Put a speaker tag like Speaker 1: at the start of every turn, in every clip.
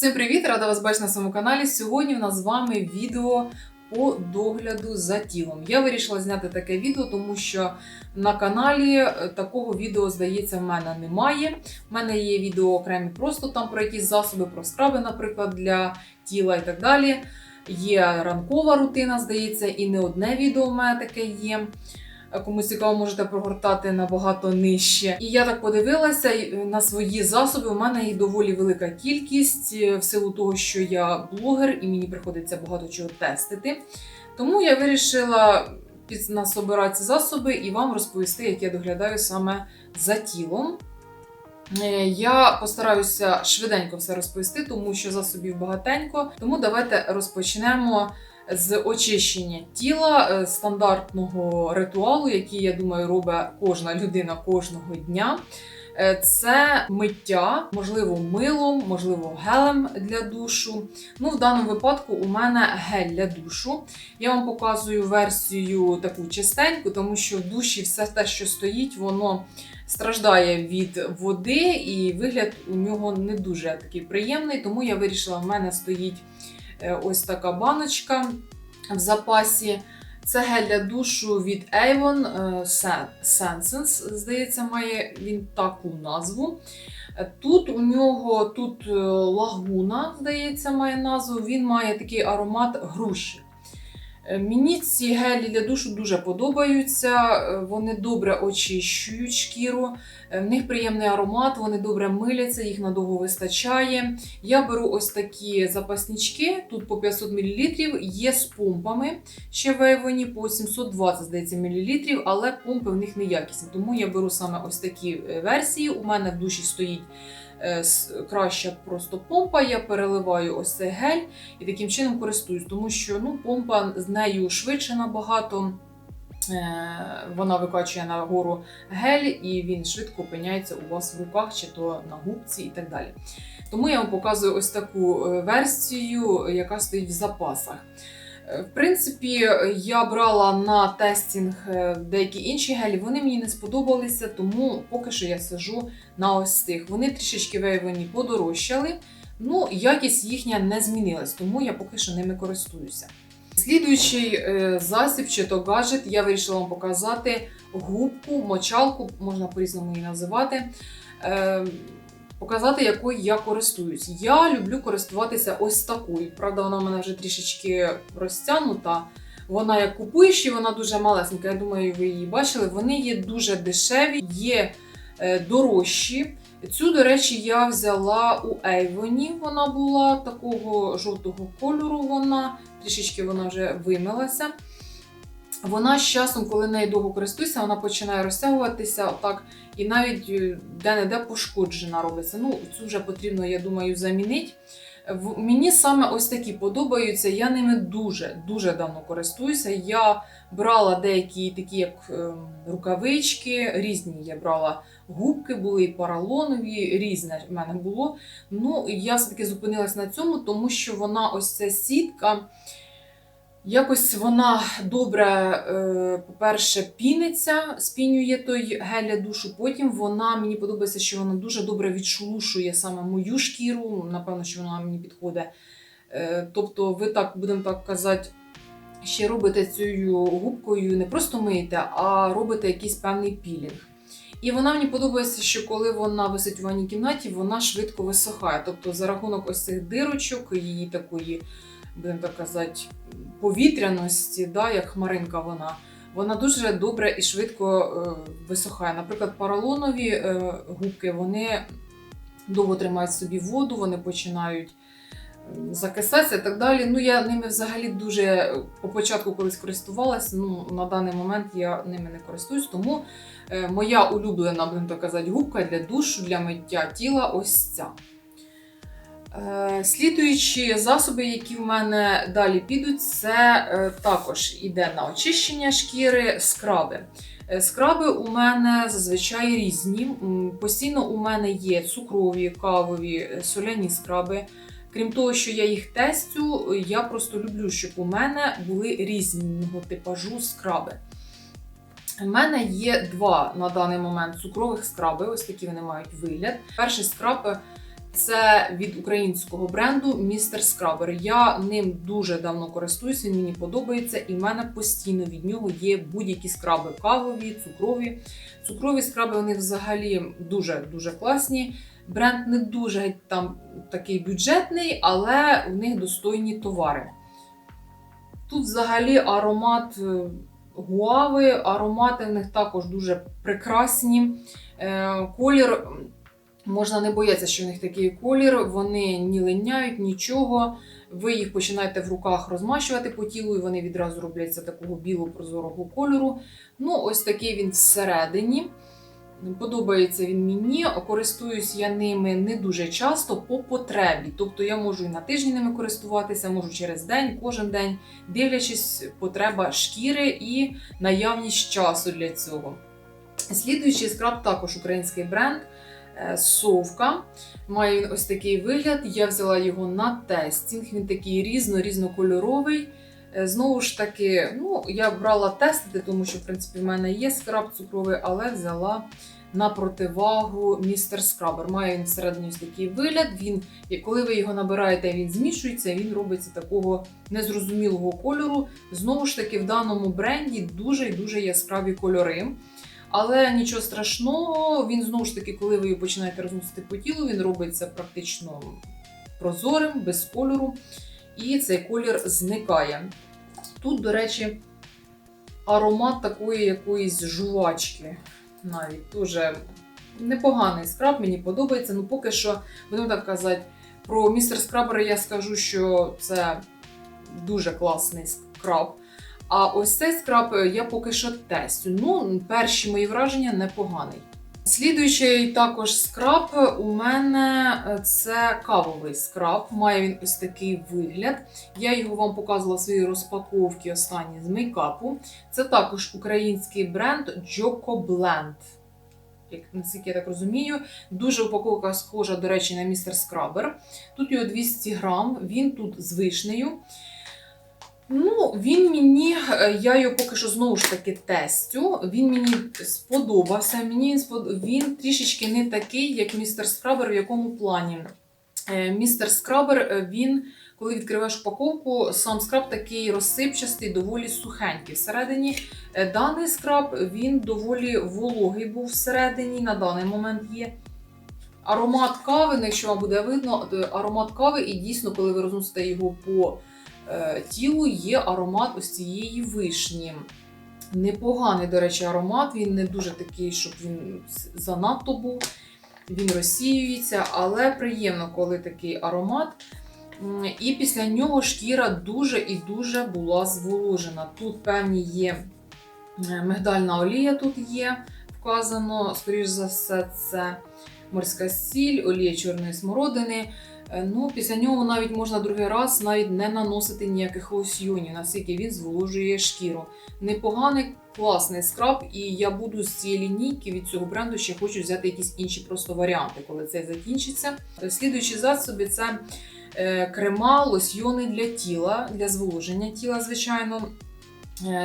Speaker 1: Всім привіт! Рада вас бачити на своєму каналі. Сьогодні в нас з вами відео по догляду за тілом. Я вирішила зняти таке відео, тому що на каналі е, такого відео, здається, в мене немає. У мене є відео окремі просто там про якісь засоби, про скраби, наприклад, для тіла і так далі. Є ранкова рутина, здається, і не одне відео в мене таке є. Комусь цікаво, можете прогортати набагато нижче. І я так подивилася е, на свої засоби. У мене їх доволі велика кількість е, в силу того, що я блогер і мені приходиться багато чого тестити. Тому я вирішила насобирати ці засоби і вам розповісти, як я доглядаю саме за тілом. Е, Я постараюся швиденько все розповісти, тому що засобів багатенько. Тому давайте розпочнемо з очищення тіла е, стандартного ритуалу, який, я думаю, робить кожна людина кожного дня. Е, Це миття, можливо, милом, можливо, гелем для душу. Ну, в даному випадку у мене гель для душу. Я вам показую версію таку чистеньку, тому що в душі все те, що стоїть, воно страждає від води, і вигляд у нього не дуже такий приємний. Тому я вирішила, в мене стоїть ось така баночка в запасі. Це гель для душу від Avon е, Sensense, здається, має він таку назву. Е, Тут у нього тут е, лагуна, здається, має назву. Він має такий аромат груші. Е, Мені ці гелі для душу дуже подобаються. е, Вони добре очищують шкіру, е, в них приємний аромат, вони добре миляться, їх надовго вистачає. Я беру ось такі запаснички, тут по 500 мл, є з помпами. Ще в по 720 здається, мл, але помпи в них неякісні. Тому я беру саме ось такі версії. У мене в душі стоїть е, краща просто помпа. Я переливаю ось цей гель і таким чином користуюсь, тому що ну, помпа з нею швидше набагато. Е, Вона викачує нагору гель, і він швидко опиняється у вас в руках, чи то на губці і так далі. Тому я вам показую ось таку е, версію, яка стоїть в запасах. Е, В принципі, я брала на тестінг е, деякі інші гелі, вони мені не сподобалися, тому поки що я сижу на ось цих. Вони трішечки виявлені подорожчали, ну якість їхня не змінилась, тому я поки що ними користуюся. Слідуючий е, засіб чи то гаджет, я вирішила вам показати губку, мочалку, можна по-різному її називати. Показати, якою я користуюсь. Я люблю користуватися ось такою. Правда, вона в мене вже трішечки розтягнута. Вона як купуєш, і вона дуже малесенька. Я думаю, ви її бачили. Вони є дуже дешеві, є е, дорожчі. Цю, до речі, я взяла у Ейвоні. Вона була такого жовтого кольору. Вона трішечки вона вже вимилася. Вона з часом, коли нею довго користуюся, вона починає розтягуватися отак, і навіть е, де-не-де пошкоджена робиться. Ну, цю вже потрібно, я думаю, замінити. Мені саме ось такі подобаються. Я ними дуже дуже давно користуюся. Я брала деякі такі, як ем, рукавички, різні я брала губки, були і поролонові, різне в мене було. Ну, я все-таки зупинилась на цьому, тому що вона ось ця сітка. Якось вона добре, е, по-перше, піниться, спінює той гель для душу. Потім вона мені подобається, що вона дуже добре відшелушує саме мою шкіру. Напевно, що вона мені підходить. Е, Тобто, ви так, будемо так казати, ще робите цією губкою не просто миєте, а робите якийсь певний пілінг. І вона мені подобається, що коли вона висить у ванній кімнаті, вона швидко висохає. Тобто, за рахунок ось цих дирочок, її такої, будемо так казати, повітряності, да, як хмаринка вона, вона дуже добре і швидко е, висохає. Наприклад, поролонові е, губки вони довго тримають собі воду, вони починають закисатися і так далі. Ну, я ними взагалі дуже е, по початку колись користувалася. Ну, на даний момент я ними не користуюсь, тому моя улюблена, будемо так казати, губка для душу, для миття тіла ось ця. Е, Слідуючі засоби, які в мене далі підуть, це е, також іде на очищення шкіри, скраби. Е, Скраби у мене зазвичай різні. Постійно у мене є цукрові, кавові, соляні скраби. Крім того, що я їх тестю, я просто люблю, щоб у мене були різного типажу скраби. У мене є два на даний момент цукрових скраби, ось такі вони мають вигляд. Перший скраб Це від українського бренду Mr. Scrubber. Я ним дуже давно користуюсь, він мені подобається, і в мене постійно від нього є будь-які скраби кавові, цукрові. Цукрові скраби у них взагалі дуже дуже класні. Бренд не дуже там такий бюджетний, але у них достойні товари. Тут взагалі аромат е, гуави, аромати в них також дуже прекрасні. Е, Колір можна не боятися, що в них такий колір. Вони ні линяють, нічого. Ви їх починаєте в руках розмащувати по тілу, і вони відразу робляться такого біло-прозорого кольору. Ну, ось такий він всередині. Подобається він мені, користуюсь я ними не дуже часто по потребі. Тобто я можу і на тижні ними користуватися, можу через день, кожен день, дивлячись потреба шкіри і наявність часу для цього. Слідуючий скраб також український бренд Совка. Має він ось такий вигляд. Я взяла його на тестінг. Він такий різно-різнокольоровий. Е, Знову ж таки, ну, я брала тестити, тому що, в принципі, в мене є скраб цукровий, але взяла на противагу містер Скрабер. Має він всередині ось такий вигляд. Він, коли ви його набираєте, він змішується, він робиться такого незрозумілого кольору. Знову ж таки, в даному бренді дуже дуже яскраві кольори. Але нічого страшного, він знову ж таки, коли ви його починаєте розносити по тілу, він робиться практично прозорим, без кольору, і цей колір зникає. Тут, до речі, аромат такої якоїсь жувачки. Навіть дуже непоганий скраб, мені подобається. Ну, поки що, будемо так казати, про містер скрабера я скажу, що це дуже класний скраб. А ось цей скраб я поки що тестю. Ну, перші мої враження непоганий. Слідуючий також скраб у мене е, це кавовий скраб. Має він ось такий вигляд. Я його вам показувала в своїй розпаковці останні з мейкапу. Це також український бренд Joko Blend. Як наскільки я так розумію, дуже упаковка схожа, до речі, на містер Скрабер. Тут його 200 грам, він тут з вишнею. Ну, він мені, е, я його поки що знову ж таки тестю. Він мені сподобався. Мені. Він трішечки не такий, як містер Скрабер, в якому плані. Е, Містер Скрабер, е, він, коли відкриваєш упаковку, сам скраб такий розсипчастий, доволі сухенький. Всередині даний скраб він доволі вологий був всередині, на даний момент є. Аромат кави, ну, якщо вам буде видно, аромат кави, і дійсно, коли ви розносите його по тілу, є аромат ось цієї вишні. Непоганий, до речі, аромат. Він не дуже такий, щоб він занадто був. Він розсіюється, але приємно, коли такий аромат. І після нього шкіра дуже і дуже була зволожена. Тут певні є е, мигдальна олія, тут є вказано, скоріш за все, це морська сіль, олія чорної смородини. Е, Ну, після нього навіть можна другий раз навіть не наносити ніяких лосьйонів, наскільки він зволожує шкіру. Непоганий, класний скраб, і я буду з цієї лінійки від цього бренду ще хочу взяти якісь інші просто варіанти, коли це закінчиться. Е, Слідуючі засоби це е, крема, лосьйони для тіла, для зволоження тіла, звичайно.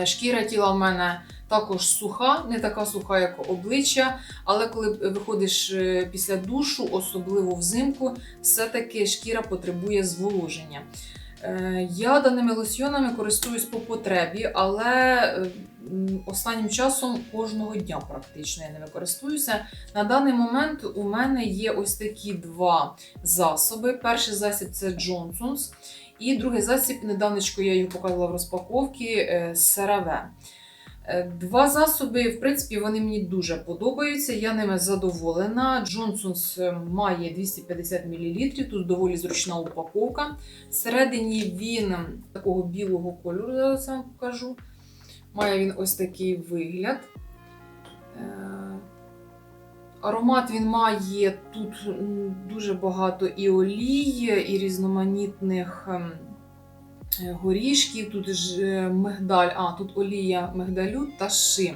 Speaker 1: Шкіра тіла в мене також суха, не така суха, як обличчя, але коли виходиш е, після душу, особливо взимку, все-таки шкіра потребує зволоження. Е, Я даними лосьйонами користуюсь по потребі, але е, останнім часом кожного дня практично я ними користуюся. На даний момент у мене є ось такі два засоби. Перший засіб це Johnson's, і другий засіб, недавнечко я його показувала в розпаковці, е, CeraVe. Е, Два засоби, в принципі, вони мені дуже подобаються. Я ними задоволена. Johnson's е, має 250 мл, тут доволі зручна упаковка. Всередині він такого білого кольору, зараз вам покажу. Має він ось такий вигляд. Е, Аромат він має тут дуже багато і олій, і різноманітних е, горішків, тут ж е, мигдаль, а тут олія мигдалю та ши.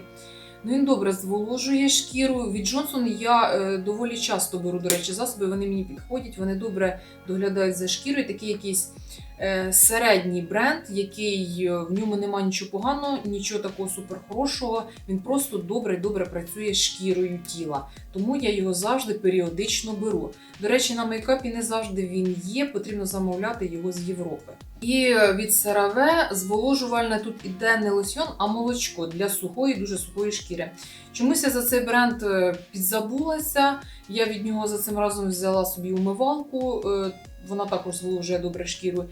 Speaker 1: Ну, він добре зволожує шкіру. Від Джонсон я е, доволі часто беру, до речі, засоби. Вони мені підходять, вони добре доглядають за шкірою. Такі якісь е, середній бренд, який е, в ньому немає нічого поганого, нічого такого суперхорошого. Він просто добре-добре працює шкірою тіла. Тому я його завжди періодично беру. До речі, на мейкапі не завжди він є, потрібно замовляти його з Європи. І е, від CeraVe зволожувальне тут іде не лосьон, а молочко для сухої, дуже сухої шкіри. Чомусь я за цей бренд е, підзабулася. Я від нього за цим разом взяла собі умивалку, е, вона також зволожує добре шкіру.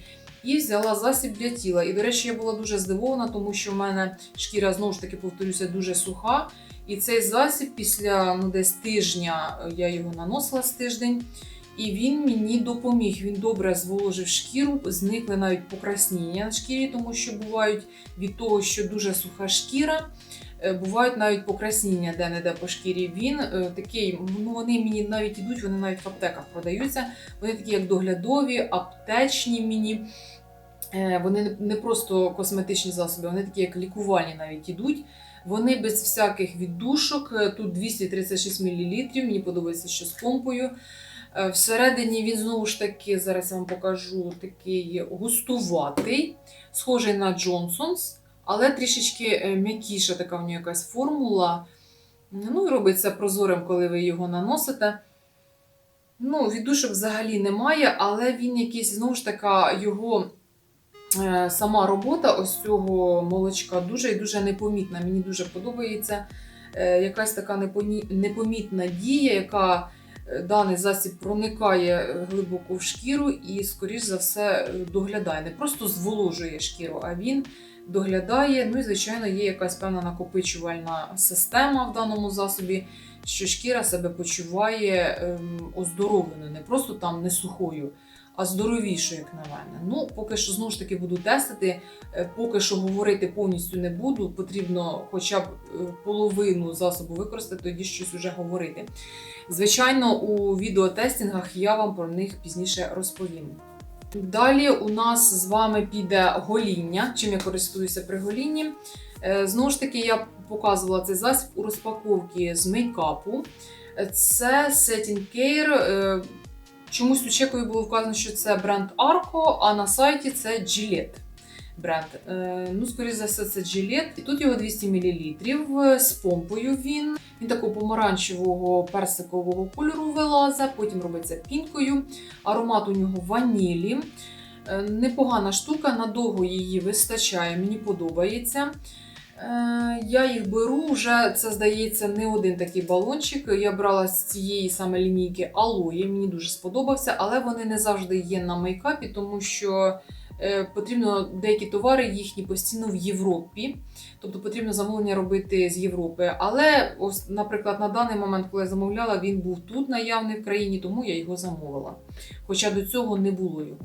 Speaker 1: І взяла засіб для тіла. І, до речі, я була дуже здивована, тому що в мене шкіра, знову ж таки, повторюся, дуже суха. І цей засіб після ну, десь тижня е, я його наносила з тиждень. І він мені допоміг. Він добре зволожив шкіру, зникли навіть покраснення на шкірі, тому що бувають від того, що дуже суха шкіра. Е, Бувають навіть покраснення де-не-де по шкірі. Він е, такий, ну вони мені навіть ідуть, вони навіть в аптеках продаються. Вони такі, як доглядові, аптечні мені. Е, Вони не- просто косметичні засоби, вони такі, як лікувальні навіть ідуть. Вони без всяких віддушок. Тут 236 мл. Мені подобається, що з помпою. Всередині він знову ж таки, зараз я вам покажу, такий густуватий, схожий на Johnson's, але трішечки е, м'якіша така в нього якась формула. Ну і робиться прозорим, коли ви його наносите. Ну, віддушок взагалі немає, але він якийсь, знову ж таки, його е, сама робота ось цього молочка дуже і дуже непомітна. Мені дуже подобається е, якась така непомітна дія, яка даний засіб проникає глибоко в шкіру і, скоріш за все, доглядає. Не просто зволожує шкіру, а він доглядає. Ну і, звичайно, є якась певна накопичувальна система в даному засобі, що шкіра себе почуває ем, оздоровленою, не просто там не сухою. А здоровішою, як на мене. Ну, поки що знову ж таки буду тестити. Е, Поки що говорити повністю не буду. Потрібно хоча б е, половину засобу використати, тоді щось уже говорити. Звичайно, у відеотестінгах я вам про них пізніше розповім. Далі у нас з вами піде гоління. Чим я користуюся при голінні? Е, Знову ж таки, я показувала цей засіб у розпаковці з мейкапу. Це Setting Care. е, Чомусь у чекові було вказано, що це бренд Arco, а на сайті це Gillette бренд. Е, Ну, скоріше за все, це Gillette. І тут його 200 мл. З помпою він. Він такого помаранчевого персикового кольору вилазить, потім робиться пінкою. Аромат у нього ванілі. Е, Непогана штука, надовго її вистачає, мені подобається. Е, Я їх беру вже, це здається, не один такий балончик. Я брала з цієї саме лінійки Алої, мені дуже сподобався, але вони не завжди є на мейкапі, тому що е, потрібно деякі товари їхні постійно в Європі. Тобто потрібно замовлення робити з Європи. Але, ось, наприклад, на даний момент, коли я замовляла, він був тут наявний в країні, тому я його замовила. Хоча до цього не було його.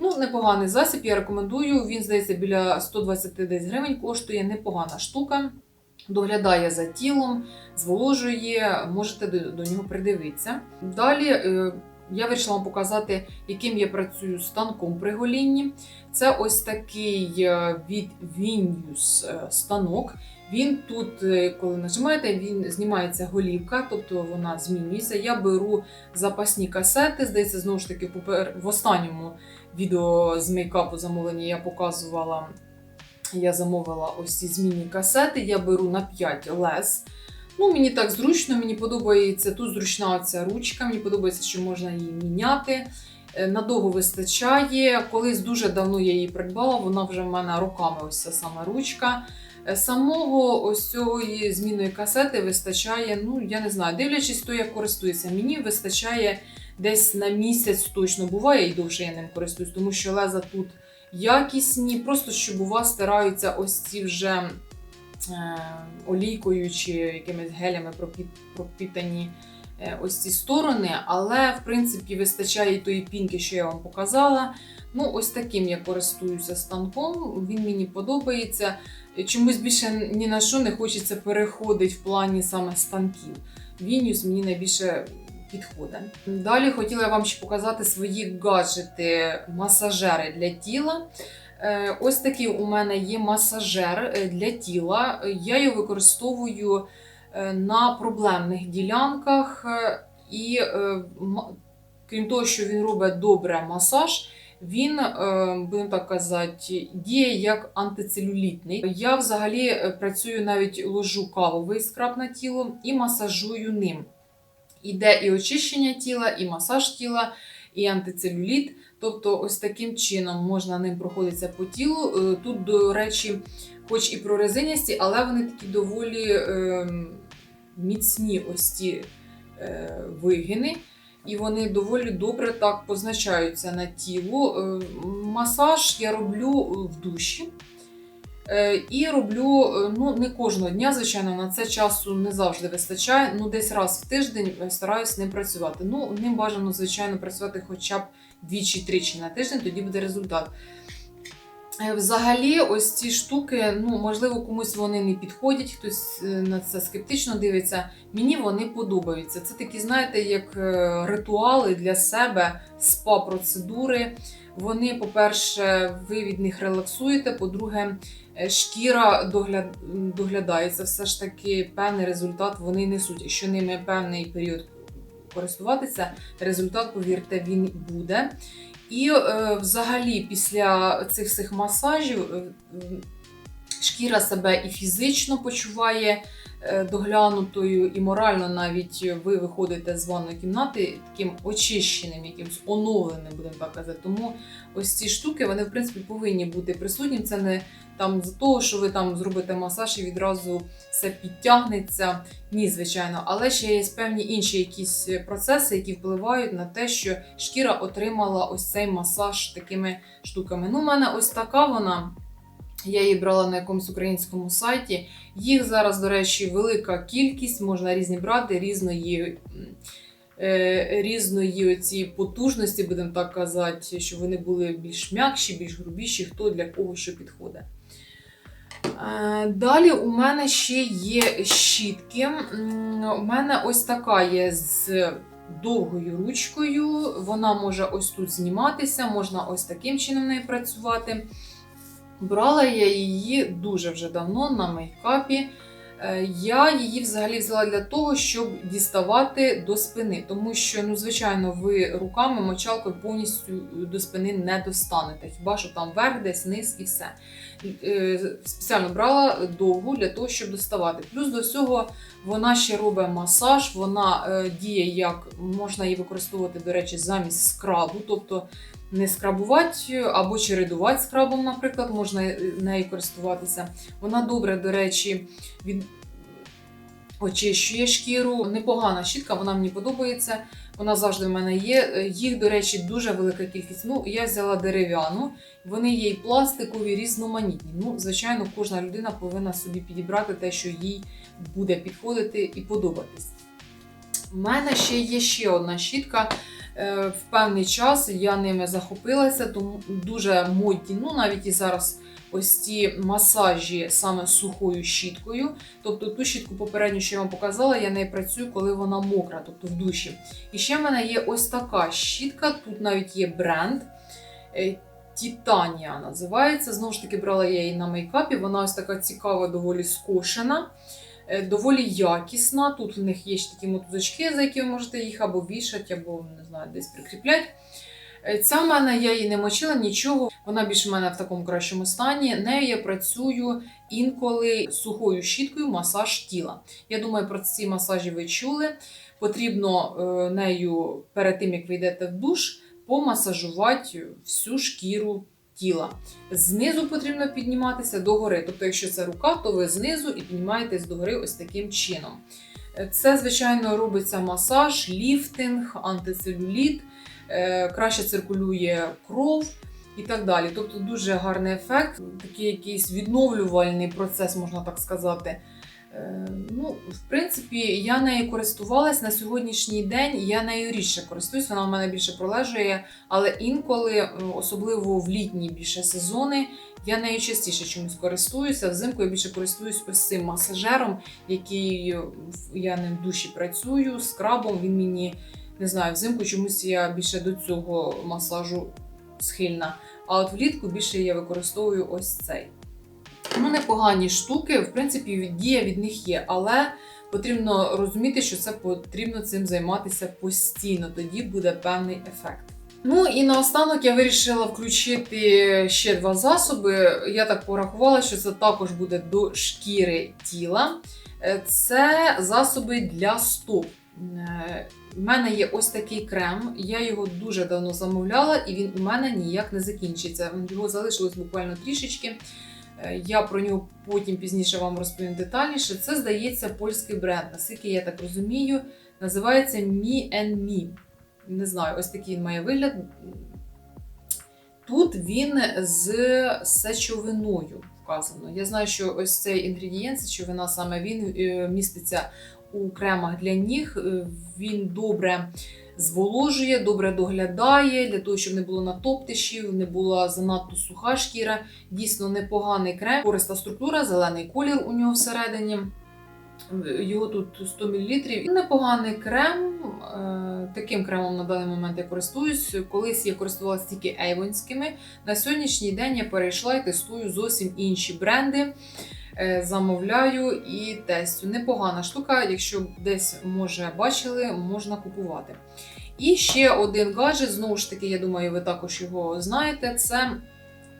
Speaker 1: Ну, непоганий засіб, я рекомендую. Він, здається, біля 120 десь гривень коштує непогана штука. Доглядає за тілом, зволожує, можете до, до нього придивитися. Далі е, я вирішила вам показати, яким я працюю станком при голінні. Це ось такий е, від Vinius е, станок. Він тут, е, коли нажимаєте, він знімається голівка, тобто вона змінюється. Я беру запасні касети. Здається, знову ж таки, в останньому відео з мейкапу замовлення я показувала. Я замовила ось ці змінні касети. Я беру на 5 лес. Ну, мені так зручно, мені подобається тут зручна ця ручка, мені подобається, що можна її міняти. Е, Надовго вистачає. Колись дуже давно я її придбала, вона вже в мене роками ось ця сама ручка. Е, Самого ось цієї змінної касети вистачає, ну я не знаю, дивлячись, хто як користується. Мені вистачає десь на місяць точно буває, і довше я ним користуюсь, тому що леза тут якісні, просто щоб у вас стираються ось ці вже олійкою чи якимись гелями пропі- пропітані е, ось ці сторони, але в принципі вистачає тої пінки, що я вам показала. Ну, ось таким я користуюся станком, він мені подобається. Чомусь більше ні на що не хочеться переходити в плані саме станків. Вініус мені найбільше підходить. Далі хотіла я вам ще показати свої гаджети, масажери для тіла. Е, Ось такий у мене є масажер е, для тіла. Я його використовую е, на проблемних ділянках. І крім того, що він робить добре масаж, Він, будемо так казати, діє як антицелюлітний. Я взагалі працюю навіть ложу кавовий скраб на тіло і масажую ним. Іде і очищення тіла, і масаж тіла, і антицелюліт. Тобто, ось таким чином можна ним проходитися по тілу. Е, Тут, до речі, хоч і прорезиністі, але вони такі доволі е, міцні ось ці е, вигини. І вони доволі добре так позначаються на тіло. Е, Масаж я роблю в душі. Е, І роблю е, ну, не кожного дня, звичайно, на це часу не завжди вистачає. Ну, десь раз в тиждень е, стараюсь ним працювати. Ну, ним бажано, звичайно, працювати хоча б двічі-тричі на тиждень, тоді буде результат. Взагалі, ось ці штуки, ну, можливо, комусь вони не підходять, хтось на це скептично дивиться. Мені вони подобаються. Це такі, знаєте, як ритуали для себе, спа-процедури. Вони, по-перше, ви від них релаксуєте, по-друге, шкіра догля... доглядається. Все ж таки, певний результат вони несуть. Якщо ними певний період користуватися, результат, повірте, він буде. І е, взагалі, після цих всіх масажів е, шкіра себе і фізично почуває е, доглянутою, і морально навіть ви виходите з ванної кімнати таким очищеним, якимось оновленим, будемо так казати. Тому ось ці штуки вони в принципі повинні бути присутні. Це не там з того, що ви там зробите масаж і відразу все підтягнеться. Ні, звичайно, але ще є певні інші якісь процеси, які впливають на те, що шкіра отримала ось цей масаж такими штуками. Ну, у мене ось така вона. Я її брала на якомусь українському сайті. Їх зараз, до речі, велика кількість, можна різні брати, різної, е, різної оці потужності, будемо так казати, щоб вони були більш м'якші, більш грубіші, хто для кого що підходить. Е, Далі у мене ще є щітки. У мене ось така є з довгою ручкою. Вона може ось тут зніматися, можна ось таким чином нею працювати. Брала я її дуже вже давно на мейкапі. Е, Я її взагалі взяла для того, щоб діставати до спини, тому що, ну, звичайно, ви руками мочалкою повністю до спини не достанете. Хіба що там верх, десь низ і все. Е, Спеціально брала довгу для того, щоб доставати. Плюс до всього вона ще робить масаж, вона е, діє як можна її використовувати, до речі, замість скрабу. Тобто не скрабувати або чередувати скрабом, наприклад, можна е, нею користуватися. Вона добре, до речі, від... очищує шкіру. Непогана щітка, вона мені подобається. Вона завжди в мене є. Е, Їх, до речі, дуже велика кількість. Ну, я взяла дерев'яну, вони є і пластикові, різноманітні. Ну, звичайно, кожна людина повинна собі підібрати те, що їй буде підходити і подобатись. У мене ще є ще одна щітка. Е, В певний час я ними захопилася, тому дуже модні. Ну, навіть і зараз ось ці масажі саме сухою щіткою. Тобто ту щітку попередню, що я вам показала, я нею працюю, коли вона мокра, тобто в душі. І ще в мене є ось така щітка. Тут навіть є бренд. е, Титанія називається. Знову ж таки, брала я її на мейкапі. Вона ось така цікава, доволі скошена, е, доволі якісна. Тут в них є ще такі мотузочки, за які ви можете їх або вішати, або не знаю, десь прикріпляти. Е, Ця в мене я її не мочила, нічого. Вона більш в мене в такому кращому стані. Нею я працюю інколи сухою щіткою масаж тіла. Я думаю, про ці масажі ви чули. Потрібно е, нею перед тим, як ви йдете в душ, помасажувати всю шкіру тіла. Знизу потрібно підніматися догори. Тобто, якщо це рука, то ви знизу і піднімаєтесь догори ось таким чином. Це, звичайно, робиться масаж, ліфтинг, антицелюліт, е, краще циркулює кров і так далі. Тобто дуже гарний ефект, такий якийсь відновлювальний процес, можна так сказати. Е, Ну, в принципі, я нею користувалась на сьогоднішній день. Я нею рідше користуюсь, вона в мене більше пролежує, але інколи, е, особливо в літні більше сезони, я нею частіше чомусь користуюся. Взимку я більше користуюсь ось цим масажером, який е, я ним в душі працюю, скрабом. Він мені не знаю, взимку чомусь я більше до цього масажу схильна. А от влітку більше я використовую ось цей. Ну, непогані штуки, в принципі, дія від них є, але потрібно розуміти, що це потрібно цим займатися постійно, тоді буде певний ефект. Ну і наостанок я вирішила включити ще два засоби. Я так порахувала, що це також буде до шкіри тіла. Е, Це засоби для стоп. Е, У мене є ось такий крем. Я його дуже давно замовляла, і він у мене ніяк не закінчиться. Його залишилось буквально трішечки. Е, Я про нього потім пізніше вам розповім детальніше. Це здається польський бренд. Наскільки я так розумію, називається Me and Me. Не знаю, ось такий він має вигляд. Тут він з сечовиною вказано. Я знаю, що ось цей інгредієнт, сечовина, саме він е, міститься у кремах для ніг. Е, Він добре зволожує, добре доглядає для того, щоб не було натоптишів, не була занадто суха шкіра. Дійсно непоганий крем. Користа структура, зелений колір у нього всередині. Його тут 100 мл. Непоганий крем. Е, Таким кремом на даний момент я користуюсь. Колись я користувалася тільки ейвонськими. На сьогоднішній день я перейшла і тестую зовсім інші бренди. Е, Замовляю і тестю. Непогана штука, якщо десь може бачили, можна купувати. І ще один гаджет, знову ж таки, я думаю, ви також його знаєте. Це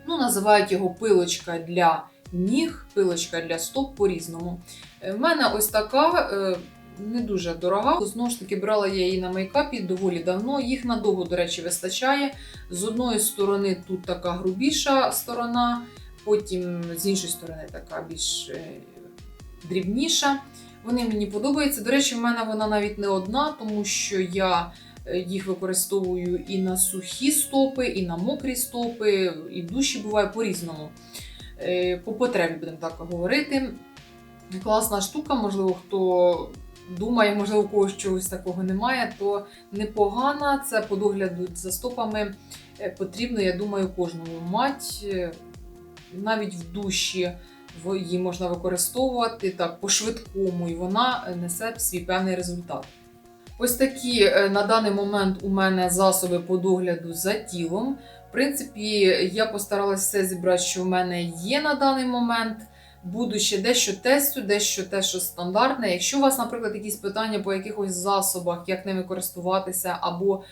Speaker 1: ну, називають його пилочка для ніг, пилочка для стоп по-різному. Е, В мене ось така. е, Не дуже дорога. Знову ж таки, брала я її на мейкапі доволі давно. Їх надовго, до речі, вистачає. З одної сторони тут така грубіша сторона, потім з іншої сторони така більш е, дрібніша. Вони мені подобаються. До речі, в мене вона навіть не одна, тому що я е, їх використовую і на сухі стопи, і на мокрі стопи, і душі буває по-різному. Е, По потребі, будемо так говорити. Класна штука, можливо, хто думає, можливо, у когось чогось такого немає, то непогана. Це по догляду за стопами потрібно, я думаю, кожному мать. Навіть в душі її можна використовувати так по-швидкому, і вона е, несе свій певний результат. Ось такі е, на даний момент у мене засоби по догляду за тілом. В принципі, я постаралася все зібрати, що в мене є на даний момент. Буду ще дещо тестю, дещо те, що стандартне. Якщо у вас, наприклад, якісь питання по якихось засобах, як ними користуватися, або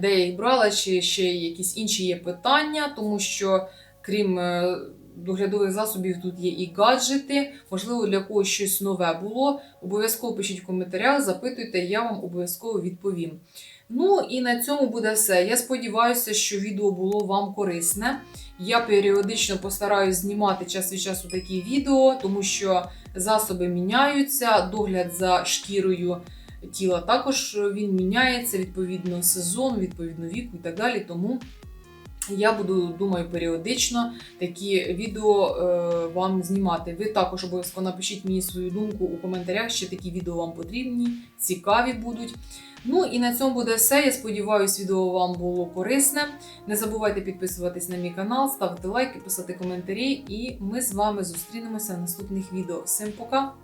Speaker 1: де я їх брала, чи ще якісь інші є питання, тому що крім е, доглядових засобів, тут є і гаджети. Можливо, для когось щось нове було. Обов'язково пишіть в коментарях, запитуйте, я вам обов'язково відповім. Ну і на цьому буде все. Я сподіваюся, що відео було вам корисне. Я періодично постараюсь знімати час від часу такі відео, тому що засоби міняються, догляд за шкірою тіла також він міняється відповідно сезон, відповідно віку і так далі. Тому я буду, думаю, періодично такі відео е, вам знімати. Ви також обов'язково напишіть мені свою думку у коментарях, чи такі відео вам потрібні, цікаві будуть. Ну і на цьому буде все. Я сподіваюся, відео вам було корисне. Не забувайте підписуватись на мій канал, ставити лайки, писати коментарі, і ми з вами зустрінемося в наступних відео. Всім пока!